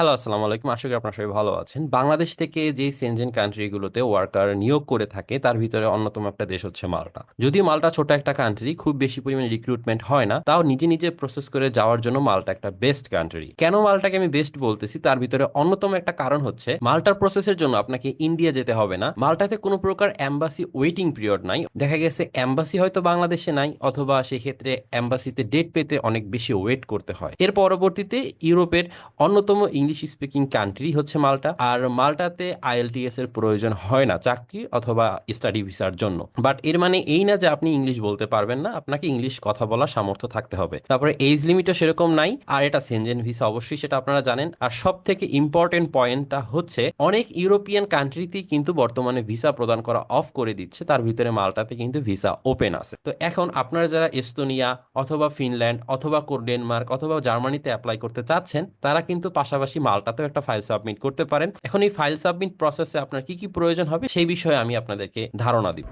Hello, আসসালামু আলাইকুম। আশা করি আপনারা সবাই ভালো আছেন। বাংলাদেশ থেকে যে সেনজেন কান্ট্রিগুলোতে ওয়ার্কার নিয়োগ করে থাকে, তার ভিতরে অন্যতম একটা দেশ হচ্ছে মাল্টা। যদিও মাল্টা ছোট একটা কান্ট্রি খুব বেশি পরিমাণে রিক্রুটমেন্ট হয় না, তাও নিজে নিজে প্রসেস করে যাওয়ার জন্য মাল্টা একটা বেস্ট কান্ট্রি কেন মাল্টাকে আমি বেস্ট বলতেছি? তার ভিতরে অন্যতম একটা কারণ হচ্ছে, মাল্টার প্রসেসের জন্য আপনাকে ইন্ডিয়া যেতে হবে না। মাল্টাতে কোনো প্রকার অ্যাম্বাসি ওয়েটিং পিরিয়ড নাই। দেখা গেছে অ্যাম্বাসি হয়তো বাংলাদেশে নাই, অথবা সেক্ষেত্রে অ্যাম্বাসিতে ডেট পেতে অনেক বেশি ওয়েট করতে হয়। এর পরবর্তীতে ইউরোপের অন্যতম ইংলিশ স্পিকিং কান্ট্রি হচ্ছে মাল্টা। আর মাল্টাতে আইএলটিএস এর প্রয়োজন হয় না চাকরি অথবা স্টাডি ভিসার জন্য। বাট এর মানে এই না যে আপনি ইংলিশ বলতে পারবেন না, আপনাকে ইংলিশ কথা বলার সামর্থ্য থাকতে হবে। তারপরে এজ লিমিটও সেরকম নাই, আর এটা সেনজেন ভিসা অবশ্যই সেটা আপনারা জানেন। আর সব থেকে ইম্পর্টেন্ট পয়েন্টটা হচ্ছে, অনেক ইউরোপিয়ান কান্ট্রিতেই কিন্তু বর্তমানে ভিসা প্রদান করা অফ করে দিচ্ছে। তার ভিতরে মাল্টাতে কিন্তু ভিসা ওপেন আছে। তো এখন আপনারা যারা এস্তোনিয়া অথবা ফিনল্যান্ড অথবা ডেনমার্ক অথবা জার্মানিতে অ্যাপ্লাই করতে চাচ্ছেন, তারা কিন্তু পাশাপাশি মাল্টাতেও একটা ফাইল সাবমিট করতে পারেন। এখন এই ফাইল সাবমিট প্রসেসে আপনার কি কি প্রয়োজন হবে সেই বিষয়ে আমি আপনাদেরকে ধারণা দিব।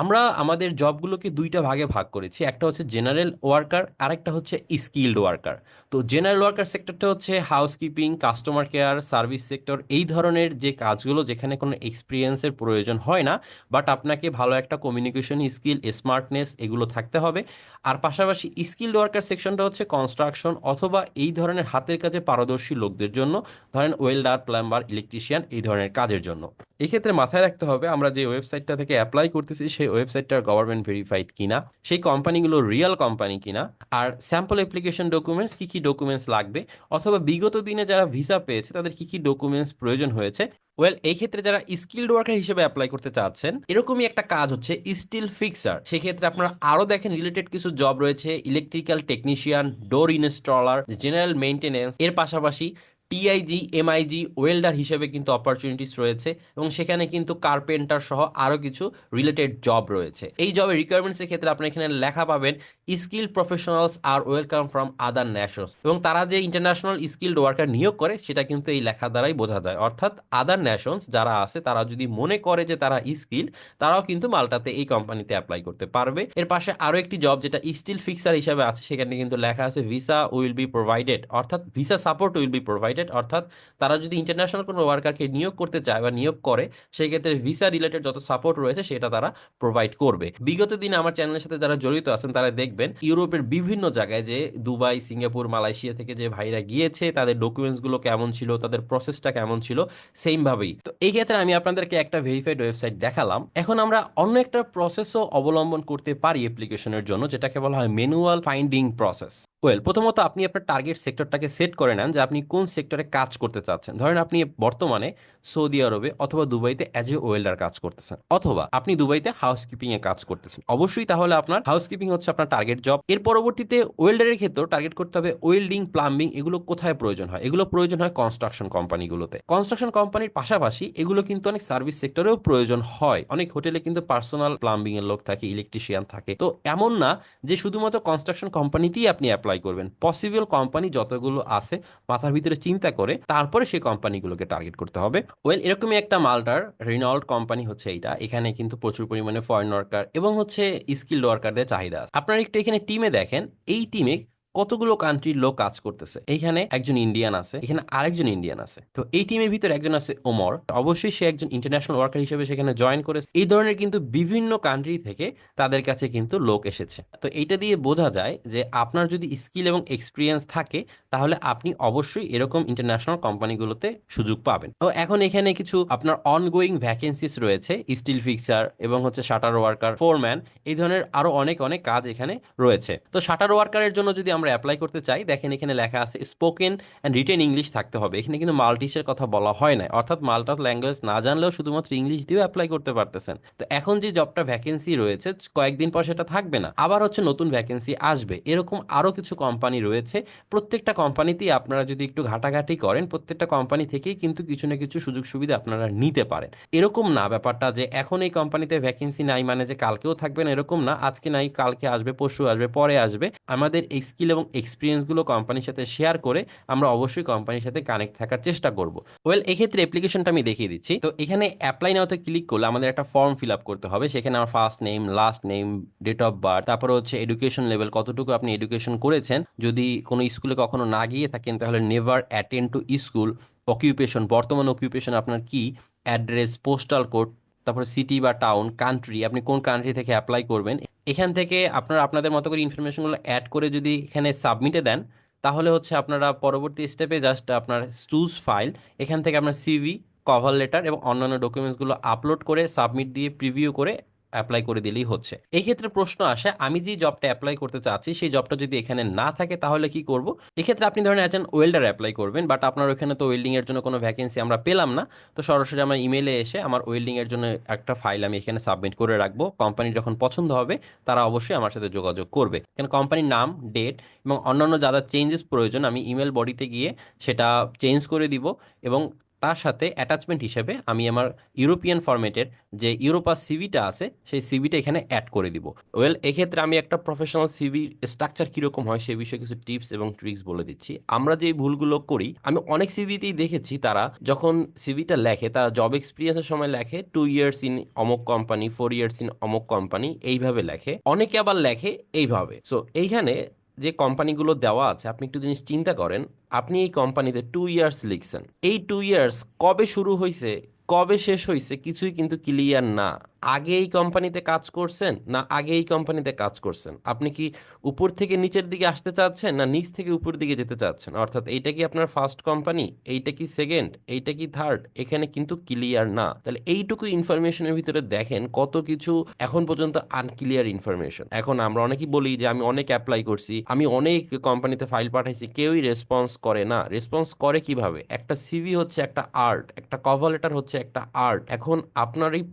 আমরা আমাদের জবগুলোকে দুইটা ভাগে ভাগ করেছি। একটা হচ্ছে জেনারেল ওয়ার্কার আরেকটা হচ্ছে স্কিল্ড ওয়ার্কার তো জেনারেল ওয়ার্কার সেক্টরটা হচ্ছে housekeeping customer care service sector এই ধরনের যে কাজগুলো যেখানে কোনো এক্সপিরিয়েন্সের প্রয়োজন হয় না বাট আপনাকে ভালো একটা কমিউনিকেশন স্কিল স্মার্টনেস এগুলো থাকতে হবে। আর পাশাপাশি স্কিল্ড ওয়ার্কার সেকশনটা হচ্ছে কনস্ট্রাকশন অথবা এই ধরনের হাতের কাজে পারদর্শী লোকদের জন্য, ধরেন ওয়েল্ডার প্লাম্বার ইলেকট্রিশিয়ান এই ধরনের কাজের জন্য। এক্ষেত্রে মাথায় রাখতে হবে, আমরা যে ওয়েবসাইটটা থেকে অ্যাপ্লাই করতেছি, সেই ওয়েবসাইটটা গভর্নমেন্ট ভেরিফাইড কিনা, সেই কোম্পানিগুলো রিয়েল কোম্পানি কিনা, আর স্যাম্পল অ্যাপ্লিকেশন ডকুমেন্টস কি কি ডকুমেন্টস লাগবে, অথবা বিগত দিনে যারা ভিসা পেয়েছে, তাদের কি কি ডকুমেন্টস প্রয়োজন হয়েছে। ওয়েল এই ক্ষেত্রে যারা স্কিল্ড ওয়ার্কার হিসেবে অ্যাপ্লাই করতে চাচ্ছেন, এরকমই একটা কাজ হচ্ছে স্টিল ফিক্সার সেক্ষেত্রে আপনারা আরও দেখেন রিলেটেড কিছু জব রয়েছে electrical technician door installer general maintenance এর পাশাপাশি টিআইজি এমআইজি ওয়েল্ডার হিসেবে কিন্তু অপরচুনিটিস রয়েছে এবং সেখানে কিন্তু কার্পেন্টার সহ আরও কিছু রিলেটেড জব রয়েছে। এই জবের রিকোয়ারমেন্টসের ক্ষেত্রে আপনি এখানে লেখা পাবেন স্কিল প্রফেশনালস আর ওয়েলকাম ফ্রম আদার ন্যাশনস এবং তারা যে ইন্টারন্যাশনাল স্কিল্ড ওয়ার্কার নিয়োগ করে, সেটা কিন্তু এই লেখা দ্বারাই বোঝা যায়। অর্থাৎ আদার ন্যাশনস যারা আছে, তারা যদি মনে করে যে তারা স্কিল তারাও কিন্তু মালটাতে এই কোম্পানিতে অ্যাপ্লাই করতে পারবে। এর পাশে আরও একটি জব যেটা স্টিল ফিক্সার হিসাবে আছে, সেখানে কিন্তু লেখা আছে ভিসা উইল বি প্রোভাইডেড অর্থাৎ visa support will be provided অর্থাৎ তারা যদি ইন্টারন্যাশনাল কোনো ওয়ার্কারকে নিয়োগ করতে চায় বা নিয়োগ করে সেই ক্ষেত্রে ভিসা রিলেটেড যত সাপোর্ট রয়েছে সেটা তারা প্রোভাইড করবে। বিগত দিনে আমার চ্যানেলের সাথে যারা জড়িত আছেন, তারা দেখবেন ইউরোপের বিভিন্ন জায়গায় যে দুবাই, সিঙ্গাপুর, মালয়েশিয়া থেকে যে ভাইরা গিয়েছে, তাদের ডকুমেন্টসগুলো কেমন ছিল, তাদের প্রসেসটা কেমন ছিল সেম ভাবেই। তো এই ক্ষেত্রে আমি আপনাদেরকে একটা ভেরিফাইড ওয়েবসাইট দেখালাম। এখন আমরা অন্য একটা প্রসেসও অবলম্বন করতে পারি অ্যাপ্লিকেশনের জন্য, যেটাকে বলা হয় ম্যানুয়াল ফাইন্ডিং প্রসেস ওয়েল প্রথমত আপনি আপনার টার্গেট সেক্টরটাকে সেট করে নেন যে আপনি কোন সেক্টরে কাজ করতে চাচ্ছেন। ধরেন আপনি বর্তমানে সৌদি আরবে অথবা দুবাইতে অ্যাজ এ ওয়েল্ডার কাজ করতেছেন অথবা আপনি দুবাইতে হাউসকিপিং এ কাজ করতেছেন। অবশ্যই তাহলে আপনার হাউসকিপিং হচ্ছে আপনার টার্গেট জব এর পরবর্তীতে ওয়েল্ডারের ক্ষেত্রেও টার্গেট করতে হবে ওয়েল্ডিং প্লাম্বিং এগুলো কোথায় প্রয়োজন হয়? এগুলো প্রয়োজন হয় কনস্ট্রাকশন কোম্পানিগুলোতে কনস্ট্রাকশন কোম্পানির পাশাপাশি এগুলো কিন্তু অনেক সার্ভিস সেক্টরেও প্রয়োজন হয়। অনেক হোটেলে কিন্তু পার্সোনাল প্লাম্বিং এর লোক থাকে ইলেকট্রিশিয়ান থাকে। তো এমন না যে শুধুমাত্র কনস্ট্রাকশন কোম্পানিতেই আপনি অ্যাপ্লাই করবেন। পসিবল কোম্পানি যতগুলো আছে, মাথার ভিতরে চিন্তা করে তারপরে সেই কোম্পানিগুলোকে টার্গেট করতে হবে। ওয়েল এরকমই একটা মালটার রিনল্ড কোম্পানি হচ্ছে এইটা। এখানে কিন্তু প্রচুর পরিমাণে ফরেন ওয়ার্কার এবং হচ্ছে স্কিল ওয়ার্কারদের চাহিদা আছে। আপনারা একটু এখানে টিমে দেখেন। এই টিমে কতগুলো কান্ট্রির লোক কাজ করতেছে? এইখানে একজন ইন্ডিয়ান আছে, এখানে আরেকজন ইন্ডিয়ান আছে। তো এই টিমের ভিতরে একজন আছে ওমর অবশ্যই সে একজন ইন্টারন্যাশনাল ওয়ার্কার হিসেবে সেখানে জয়েন করে এই ধরনের কিন্তু বিভিন্ন কান্ট্রি থেকে তাদের কাছে কিন্তু লোক এসেছে। তো এইটা দিয়ে বোঝা যায় যে আপনার যদি স্কিল এবং এক্সপিরিয়েন্স থাকে, তাহলে আপনি অবশ্যই এরকম ইন্টারন্যাশনাল কোম্পানিগুলোতে সুযোগ পাবেন। তো এখন এখানে কিছু আপনার অনগোয়িং ভ্যাকেন্সিস রয়েছে স্টিল ফিক্সার এবং হচ্ছে শাটার ওয়ার্কার ফোরম্যান এই ধরনের আরও অনেক অনেক কাজ এখানে রয়েছে। তো শাটার ওয়ার্কারের জন্য যদি আমরা অ্যাপ্লাই করতে চাই, দেখেন এখানে লেখা আছে স্পোকেন অ্যান্ড রিটেন ইংলিশ থাকতে হবে। এখানে কিন্তু মাল্টিসের কথা বলা হয় না অর্থাৎ মাল্টা ল্যাঙ্গুয়েজ না জানলেও শুধুমাত্র ইংলিশ দিয়েও অ্যাপ্লাই করতে পারতেছেন। তো এখন যে জবটা ভ্যাকেন্সি রয়েছে, কয়েকদিন পর সেটা থাকবে না। আবার হচ্ছে নতুন ভ্যাকেন্সি আসবে। এরকম আরও কিছু কোম্পানি রয়েছে। প্রত্যেকটা কোম্পানিতেই আপনারা যদি একটু ঘাটাঘাটি করেন, প্রত্যেকটা কোম্পানি থেকেই কিন্তু কিছু না কিছু সুযোগ সুবিধা আপনারা নিতে পারেন। এরকম না ব্যাপারটা যে এখন এই কোম্পানিতে ভ্যাকেন্সি নাই মানে যে কালকেও থাকবে না, এরকম না। আজকে নাই, কালকে আসবে, পরশু আসবে, পরে আসবে। আমাদের এই স্কিল স্কিল এবং এক্সপিরিয়েন্সগুলো কোম্পানির সাথে শেয়ার করে আমরা অবশ্যই কোম্পানির সাথে কানেক্ট থাকার চেষ্টা করব। ওয়েল এক্ষেত্রে অ্যাপ্লিকেশনটা আমি দেখিয়ে দিচ্ছি। তো এখানে অ্যাপ্লাই নাওতে ক্লিক করলে আমাদের একটা ফর্ম ফিল আপ করতে হবে। সেখানে আমার first name last name date of birth তারপরে হচ্ছে এডুকেশন লেভেল কতটুকু আপনি এডুকেশন করেছেন। যদি কোনো স্কুলে কখনো না গিয়ে থাকেন, তাহলে never attend to school occupation বর্তমান অকিউপেশন আপনার কি? অ্যাড্রেস পোস্টাল কোড তারপরে সিটি বা টাউন কান্ট্রি আপনি কোন কান্ট্রি থেকে অ্যাপ্লাই করবেন, এখান থেকে আপনারা আপনাদের মতো করে ইনফরমেশনগুলো অ্যাড করে যদি এখানে সাবমিটে দেন, তাহলে হচ্ছে আপনারা পরবর্তী স্টেপে জাস্ট আপনার চুজ ফাইল এখান থেকে আপনার সিভি কভার লেটার এবং অন্যান্য ডকুমেন্টসগুলো আপলোড করে সাবমিট দিয়ে প্রিভিউ করে অ্যাপ্লাই করে দিলেই হচ্ছে। এই ক্ষেত্রে প্রশ্ন আসে, আমি যে জবটা অ্যাপ্লাই করতে চাচ্ছি, সেই জবটা যদি এখানে না থাকে, তাহলে কি করব? এক্ষেত্রে আপনি ধরেন একজন ওয়েল্ডার অ্যাপ্লাই করবেন বাট আপনার ওখানে তো ওয়েল্ডিং এর জন্য কোনো ভ্যাকেন্সি আমরা পেলাম না। তো সরাসরি আমার ইমেলে এসে আমার ওয়েল্ডিং এর জন্য একটা ফাইল আমি এখানে সাবমিট করে রাখব। কোম্পানি যখন পছন্দ হবে, তারা অবশ্যই আমার সাথে যোগাযোগ করবে। কারণ কোম্পানির নাম ডেট এবং অন্যান্য যা যা চেঞ্জেস প্রয়োজন, আমি ইমেল বডিতে গিয়ে সেটা চেঞ্জ করে দিব এবং তার সাথে অ্যাটাচমেন্ট হিসেবে আমি আমার ইউরোপিয়ান ফরম্যাটের যে ইউরোপা সিভিটা আছে, সেই সিভিটা এখানে অ্যাড করে দিব। ওয়েল এক্ষেত্রে আমি একটা প্রফেশনাল সিভি স্ট্রাকচার কীরকম হয় সে বিষয়ে কিছু টিপস এবং ট্রিক্স বলে দিচ্ছি। আমরা যে ভুলগুলো করি, আমি অনেক সিভিতেই দেখেছি তারা যখন সিভিটা লেখে, তারা জব এক্সপিরিয়েন্সের সময় লেখে টু ইয়ার্স ইন অমুক কোম্পানি ফোর ইয়ার্স ইন অমুক কোম্পানি এইভাবে লেখে। অনেকে আবার লেখে এইভাবে। সো এইখানে যে কোম্পানিগুলো দেওয়া আছে, আপনি একটু জিনিস চিন্তা করেন, আপনি এই কোম্পানিতে টু ইয়ার্স লিখছেন। এই টু ইয়ার্স কবে শুরু হয়েছে কবে শেষ হয়েছে কিছুই কিন্তু ক্লিয়ার না। আগে এই কোম্পানিতে কাজ করছেন না আগে এই কোম্পানিতে কাজ করছেন? আপনি কি উপর থেকে নিচের দিকে আসতে চাচ্ছেন না নিচ থেকে উপর দিকে যেতে চাচ্ছেন? অর্থাৎ এইটা কি আপনার ফার্স্ট কোম্পানি এইটা কি সেকেন্ড এইটা কি থার্ড এখানে কিন্তু ক্লিয়ার না। তাহলে এইটুকু ইনফরমেশনের ভিতরে দেখেন কত কিছু এখন পর্যন্ত আনক্লিয়ার ইনফরমেশন এখন আমরা অনেকেই বলি যে, আমি অনেক অ্যাপ্লাই করছি, আমি অনেক কোম্পানিতে ফাইল পাঠাইছি, কেউই রেসপন্স করে না। রেসপন্স করে কীভাবে? একটা সিভি হচ্ছে একটা আর্ট একটা কভার লেটার হচ্ছে একটা আর্ট এখন আপনার এই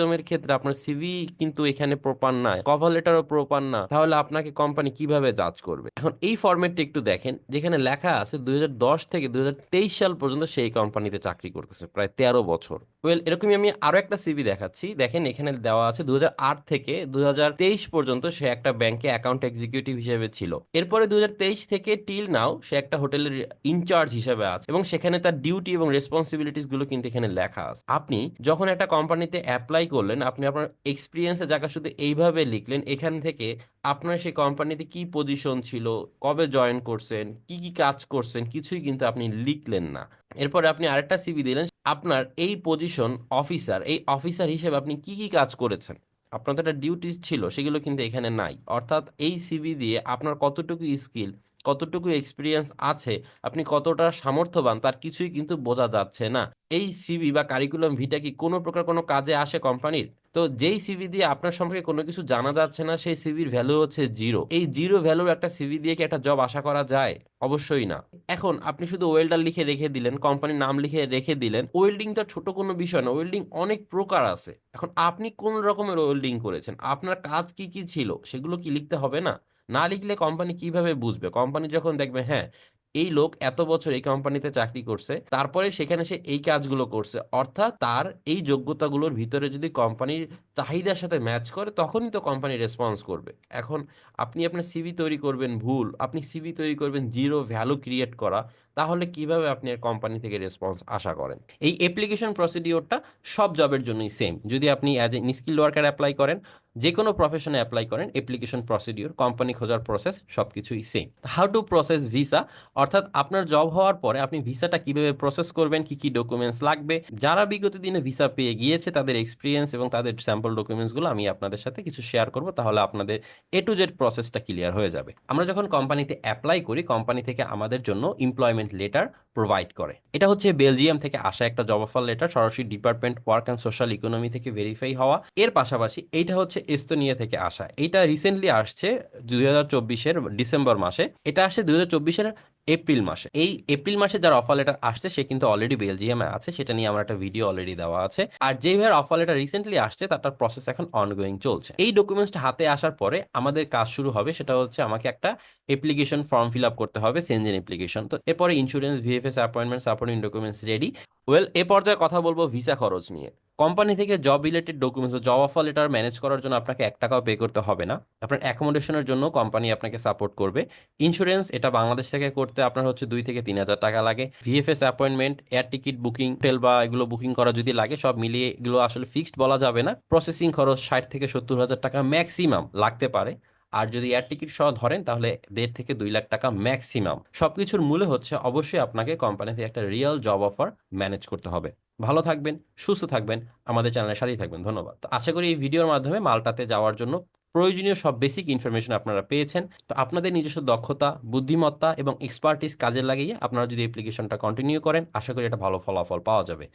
প্রফেশনালিজমের ক্ষেত্রে আপনার সিভি কিন্তু এখানে প্রপার না কভার লেটারও প্রপার না। তাহলে আপনাকে কোম্পানি কীভাবে জাজ করবে? এখন এই ফরম্যাটটা একটু দেখেন, যেখানে লেখা আছে দু হাজার দশ থেকে দুই সাল পর্যন্ত সেই কোম্পানিতে চাকরি করতেছে, প্রায় তেরো বছর। ওয়েল এরকমই আমি আরও একটা সিভি দেখাচ্ছি। দেখেন এখানে দেওয়া আছে দুহাজার আট থেকে দু হাজার তেইশ পর্যন্ত সে একটা ব্যাংকে অ্যাকাউন্ট এক্সিকিউটিভ হিসেবে ছিল। এরপরে দুহাজার তেইশ থেকে টিল নাও সে একটা হোটেলের ইনচার্জ হিসেবে আছে এবং সেখানে তার ডিউটি এবং রেসপন্সিবিলিটিসগুলো কিন্তু এখানে লেখা আছে। আপনি যখন একটা কোম্পানিতে অ্যাপ্লাই করলেন, আপনি আপনার এক্সপিরিয়েন্সের জায়গা শুধু এইভাবে লিখলেন, এখান থেকে আপনার সেই কোম্পানিতে কি পজিশন ছিল, কবে জয়েন করছেন, কি কি কাজ করছেন, কিছুই কিন্তু আপনি লিখলেন না। এরপরে আপনি আরেকটা সিভি দিলেন, আপনার এই পজিশন অফিসার এই অফিসার হিসেবে আপনি কি কি কাজ করেছেন? আপনার তো একটা ডিউটি ছিল, সেগুলো কিন্তু এখানে নাই। অর্থাৎ এই সিভি দিয়ে আপনার কতটুকু স্কিল কতটুকু এক্সপিরিয়েন্স আছে, আপনি কতটা সামর্থ্যবান, তার কিছুই কিন্তু বোঝা যাচ্ছে না। এই সিভি বা কারিকুলাম ভিটা কি কোনো প্রকার কোনো কাজে আসে কোম্পানির তো যেই সিভি দিয়ে আপনার সম্পর্কে কোনো কিছু জানা যাচ্ছে না, সেই সিভির ভ্যালু হচ্ছে জিরো এই জিরো ভ্যালুর একটা সিভি দিয়ে কি একটা জব আশা করা যায়? অবশ্যই না। এখন আপনি শুধু ওয়েল্ডার লিখে রেখে দিলেন কোম্পানির নাম লিখে রেখে দিলেন ওয়েল্ডিং তো ছোট কোনো বিষয় না ওয়েল্ডিং অনেক প্রকার আছে। এখন আপনি কোন রকমের ওয়েল্ডিং করেছেন? আপনার কাজ কি কি ছিল? সেগুলো কি লিখতে হবে না? না লিখলে কোম্পানি কীভাবে বুঝবে? কোম্পানি যখন দেখবে হ্যাঁ এই লোক এত বছর এই কোম্পানিতে চাকরি করছে, তারপরে সেখানে সে এই কাজগুলো করছে, অর্থাৎ তার এই যোগ্যতাগুলোর ভিতরে যদি কোম্পানির চাহিদার সাথে ম্যাচ করে, তখনই তো কোম্পানি রেসপন্স করবে। এখন আপনি আপনার সিভি তৈরি করবেন ভুল, আপনি সিভি তৈরি করবেন জিরো ভ্যালু ক্রিয়েট করা তাহলে কীভাবে আপনি এর কোম্পানি থেকে রেসপন্স আশা করেন? এই অ্যাপ্লিকেশন প্রসিডিওরটা সব জবের জন্যই সেম যদি আপনি as a skill worker apply করেন যে কোনো প্রফেশনে অ্যাপ্লাই করেন অ্যাপ্লিকেশন প্রসিডিওর কোম্পানি খোঁজার প্রসেস সব কিছুই same how to process visa অর্থাৎ আপনার জব হওয়ার পরে আপনি ভিসাটা কীভাবে প্রসেস করবেন, কি কি ডকুমেন্টস লাগবে? যারা বিগত দিনে ভিসা পেয়ে গিয়েছে, তাদের এক্সপিরিয়েন্স এবং তাদের স্যাম্পল ডকুমেন্টসগুলো আমি আপনাদের সাথে কিছু শেয়ার করব, তাহলে আপনাদের এ টু জেড প্রসেসটা ক্লিয়ার হয়ে যাবে। আমরা যখন কোম্পানিতে অ্যাপ্লাই করি কোম্পানি থেকে আমাদের জন্য এমপ্লয়মেন্ট লেটার প্রোভাইড করে। এটা হচ্ছে বেলজিয়াম থেকে আসা একটা জব অফার লেটার সরাসরি department work and social economy থেকে ভেরিফাই হওয়া। এর পাশাপাশি এটা হচ্ছে এস্তোনিয়া থেকে আসা। এটা রিসেন্টলি আসছে দুই হাজার চব্বিশের ডিসেম্বর মাসে। এটা আসছে দুই হাজার চব্বিশের এপ্রিল মাসে। এই এপ্রিল মাসে যার অফার লেটার আসছে, সে কিন্তু অলরেডি বেলজিয়ামে আছে, সেটা নিয়ে আমার একটা ভিডিও অলরেডি দেওয়া আছে। আর যেই ভাইয়ের অফার লেটার রিসেন্টলি আসছে, তার প্রসেস এখন অনগোয়িং চলছে। এই ডকুমেন্টসটা হাতে আসার পরে আমাদের কাজ শুরু হবে, সেটা হচ্ছে আমাকে একটা অ্যাপ্লিকেশন ফর্ম ফিল আপ করতে হবে সেনজেন অ্যাপ্লিকেশন তো এরপরে insurance VFS appointment supporting documents ready well এ পর্যায়ে কথা বলব ভিসা খরচ নিয়ে। কোম্পানি থেকে জব রিলেটেড ডকুমেন্টস বা জব অফার লেটার ম্যানেজ করার জন্য আপনাকে এক টাকাও পে করতে হবে না। আপনার অ্যাকোমোডেশনের জন্য কোম্পানি আপনাকে সাপোর্ট করবে। ইন্স্যুরেন্স এটা বাংলাদেশ থেকে করতে আপনার হচ্ছে দুই থেকে তিন হাজার টাকা লাগে। VFS appointment air ticket booking hotel বা এগুলো বুকিং করা যদি লাগে, সব মিলিয়ে এগুলো আসলে ফিক্সড বলা যাবে না। প্রসেসিং খরচ ষাট থেকে সত্তর হাজার টাকা ম্যাক্সিমাম লাগতে পারে। আর যদি এয়ার টিকিট সহ ধরেন, তাহলে দেড় থেকে দুই লাখ টাকা ম্যাক্সিমাম সবকিছুর মূলে হচ্ছে অবশ্যই আপনাকে কোম্পানি থেকে একটা রিয়েল জব অফার ম্যানেজ করতে হবে। ভালো থাকবেন, সুস্থ থাকবেন, আমাদের চ্যানেলের সাথেই থাকবেন। ধন্যবাদ। তো আশা করি এই ভিডিওর মাধ্যমে মালটাতে যাওয়ার জন্য প্রয়োজনীয় সব বেসিক ইনফরমেশন আপনারা পেয়েছেন। তো আপনাদের নিজস্ব দক্ষতা, বুদ্ধিমত্তা এবং এক্সপার্টিস কাজে লাগিয়ে আপনারা যদি অ্যাপ্লিকেশনটা কন্টিনিউ করেন, আশা করি এটা ভালো ফলাফল পাওয়া যাবে।